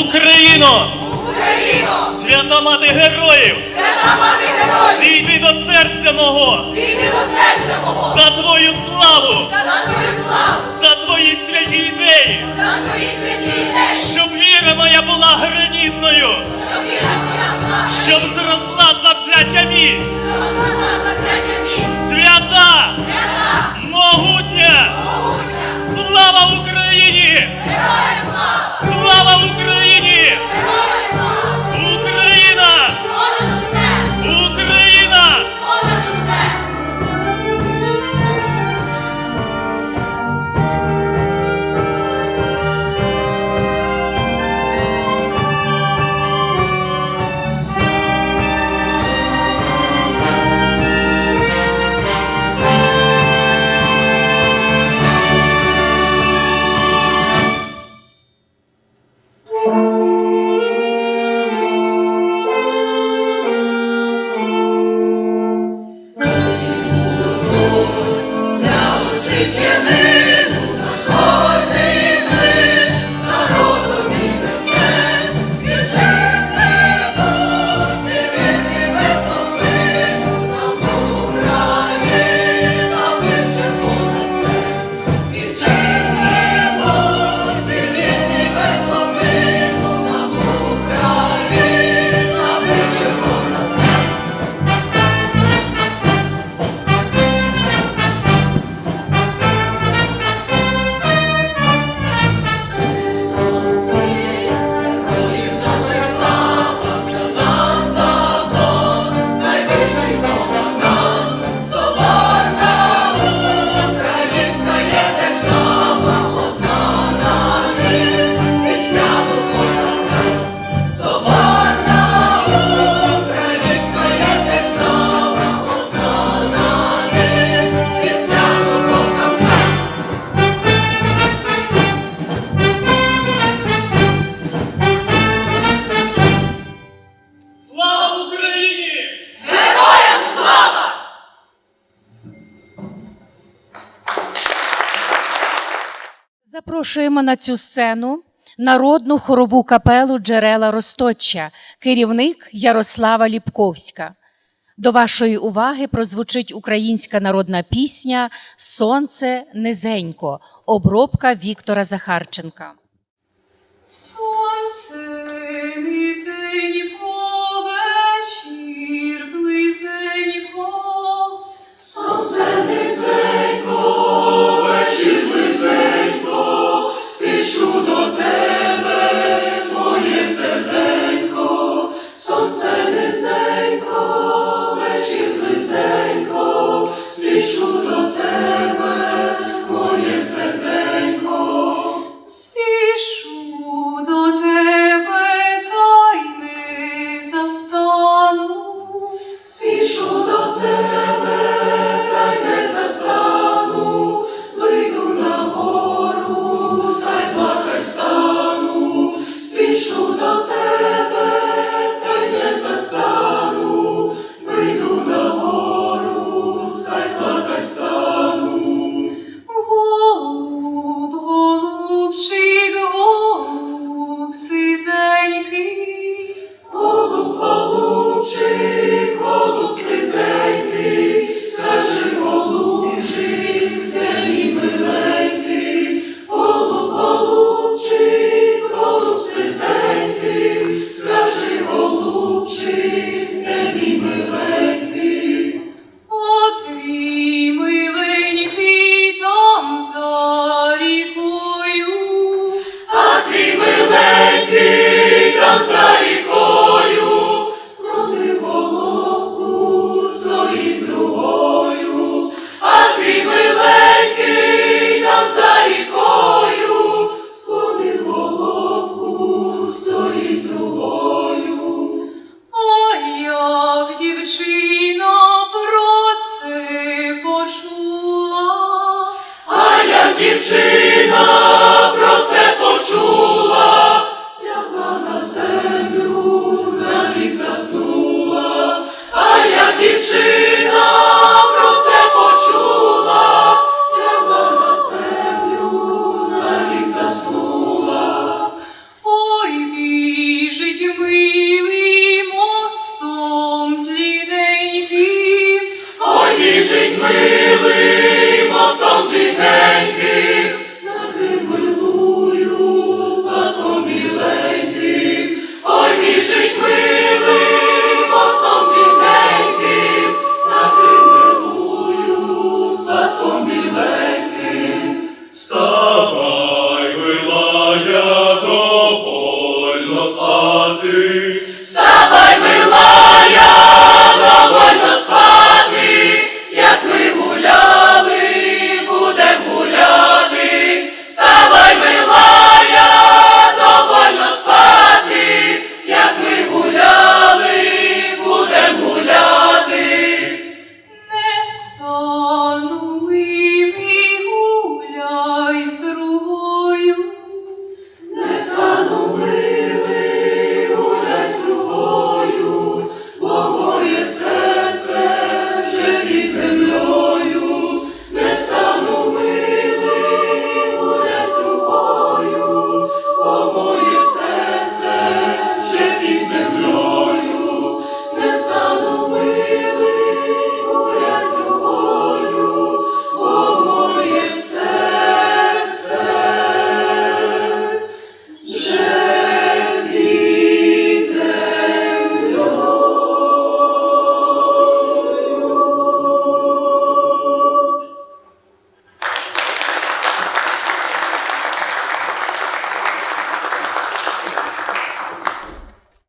Україно! Україно! Свята мати героїв! Свята мати героїв! Зійди до серця мого! Зійди до серця мого! За твою славу! За твою славу! За твої святі ідеї! За твої святі ідеї! Щоб віра моя була гранітною! Щоб віра моя була гранітною! Щоб зросла завзяття міць! Щоб зросла завзяття міць! Свята! Свята! запрошуємо на цю сцену народну хорову капелу Джерела Росточа, керівник Ярослава Ліпковська. До вашої уваги прозвучить українська народна пісня Сонце низенько, обробка Віктора Захарченка. Сонце she дівчина